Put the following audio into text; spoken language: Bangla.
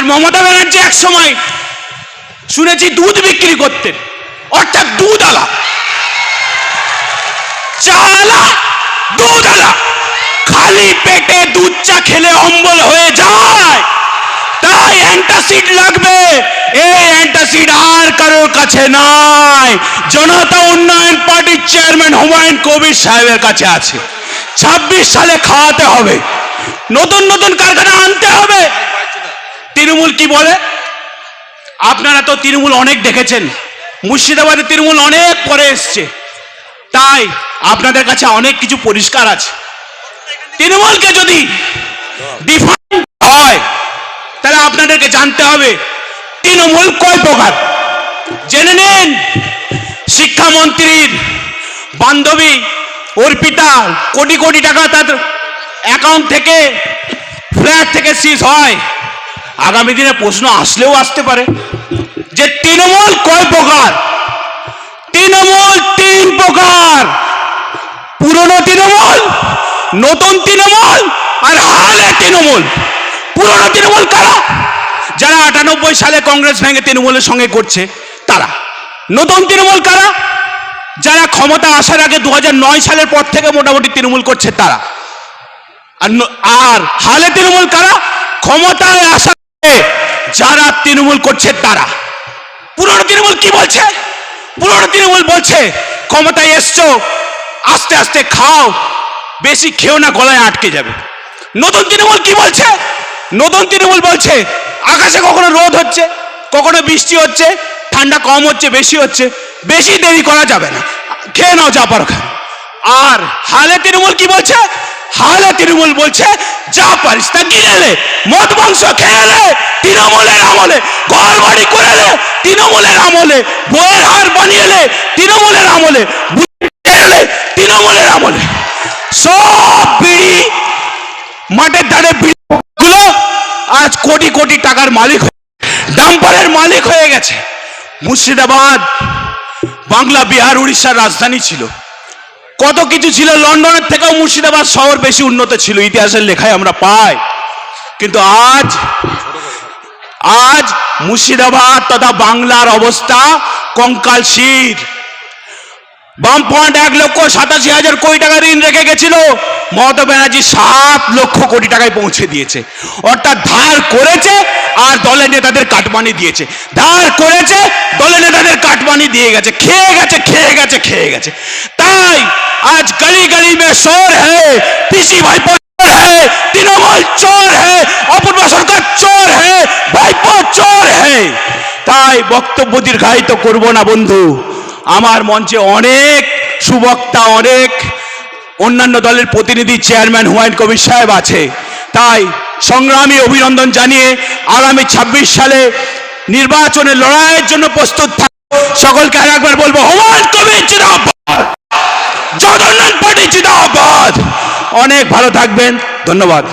আর মমতা ব্যানার্জি এক সময় শুনেছি দুধ বিক্রি করতেন। অর্থাৎ দুধ আলা চালা দুধ আলা খালি পেটে দুধ চা খেলে অম্বল হয়ে যায়। তাই অ্যান্টাসিড লাগবে। এই অ্যান্টাসিড আর কারোর কাছে নাই। জনতা উন্নয়ন পার্টির চেয়ারম্যান হুমায়ুন কবির সাহেবের কাছে আছে। ছাব্বিশ সালে খাওয়াতে হবে। নতুন নতুন কারখানা আনতে হবে। তৃণমূল কি বলে? আপনারা তো তৃণমূল অনেক দেখেছেন। মুর্শিদাবাদে তৃণমূল অনেক পরে এসছে। তাই আপনাদের কাছে অনেক কিছু পরিষ্কার আছে। তৃণমূলকে যদি ডিফাইন হয়, তাহলে আপনাদেরকে জানতে হবে, তৃণমূল কয় প্রকার? জেনে নিন, শিক্ষামন্ত্রীর বান্ধবী অর্পিতা কোটি কোটি টাকা তার অ্যাকাউন্ট থেকে ফ্ল্যাট থেকে সিজ হয়। আগামী দিনে প্রশ্ন আসলেও আসতে পারে যে তৃণমূল কয় প্রকার? তৃণমূল তিন প্রকার। পুরনো তৃণমূল, নতুন তৃণমূল আর হালে তৃণমূল। পুরনো তৃণমূল কারা? যারা আটানব্বই সালে কংগ্রেস ভেঙে তৃণমূলের সঙ্গে করছে, তারা। নতুন তৃণমূল কারা? যারা ক্ষমতা আসার আগে দু হাজার নয় সালের পর থেকে মোটামুটি তৃণমূল করছে, তারা। আর আর হালে তৃণমূল কারা? ক্ষমতায় আগে যারা তৃণমূল করছে তারা। পুরনো তৃণমূল কি বলছে? পুরনো তৃণমূল বলছে, ক্ষমতায় এসছো, আস্তে আস্তে খাও, বেশি খেও না, গলায় আটকে যাবে। নতুন তৃণমূল কি বলছে? নতুন তৃণমূল বলছে, আকাশে কখনো রোদ হচ্ছে, কখনো বৃষ্টি হচ্ছে, ঠান্ডা কম হচ্ছে, বেশি হচ্ছে, বেশি দেরি করা যাবে না। খেয়ে নাও যা পারো। আর হালে তৃণমূল কি বলছে? হালে তৃণমূল বলছে যা পারিস তা গিলে মদ মাংস খেয়ে নে, তৃণমূলের আমলে ঘর বাড়ি করে নে, তৃণমূলের আমলে বইয়ের হার বানিয়ে নে, তৃণমূলের আমলে তৃণমূলের আমলে। সব বিড়ি মাঠের ধারে বিড়িগুলো আজ কোটি কোটি টাকার মালিক ডাম্পারের মালিক হয়ে গেছে। মুর্শিদাবাদ বাংলা বিহার উড়িষ্যার রাজধানী ছিল। কত কিছু ছিল লন্ডনের থেকেও মুর্শিদাবাদ শহর বেশি উন্নত ছিল, ইতিহাসের লেখায় আমরা পাই। কিন্তু আজ আজ মুর্শিদাবাদ তথা বাংলার অবস্থা কঙ্কাল শির। বামফ্রন্ট এক লক্ষ সাতাশি হাজার কোটি টাকা ঋণ রেখে গেছিল, মমতা ব্যানার্জি সাত লক্ষ কোটি টাকায় পৌঁছে দিয়েছে। অর্থাৎ ধার করেছে আর দলের নেতাদের কাটমানি দিয়েছে। ধার করেছে, দলের নেতাদের কাটমানি দিয়ে গেছে, খেয়ে গেছে খেয়ে গেছে খেয়ে গেছে। তাই আজ গলি গলি মে শোর হ্যাঁ পিসি ভাইপো চোর হ্যাঁ অপূর্ব সরকার চোর ভাইপো চোর হ্যাঁ তাই বক্তব্য দীর্ঘায়িত করব না বন্ধু। আমার মঞ্চে অনেক সুবক্তা, অনেক অন্যান্য দলের প্রতিনিধি, চেয়ারম্যান, হুমায়ুন কবির সাহেব আছে। তাই সংগ্রামী অভিনন্দন জানিয়ে আগামী ২৬ সালে নির্বাচনে লড়াইয়ের জন্য প্রস্তুত সকলকে আর একবার বলব হুমায়ুন কবির জিন্দাবাদ। জগন্নাথ পার্টি জিন্দাবাদ। অনেক ভালো থাকবেন ধন্যবাদ।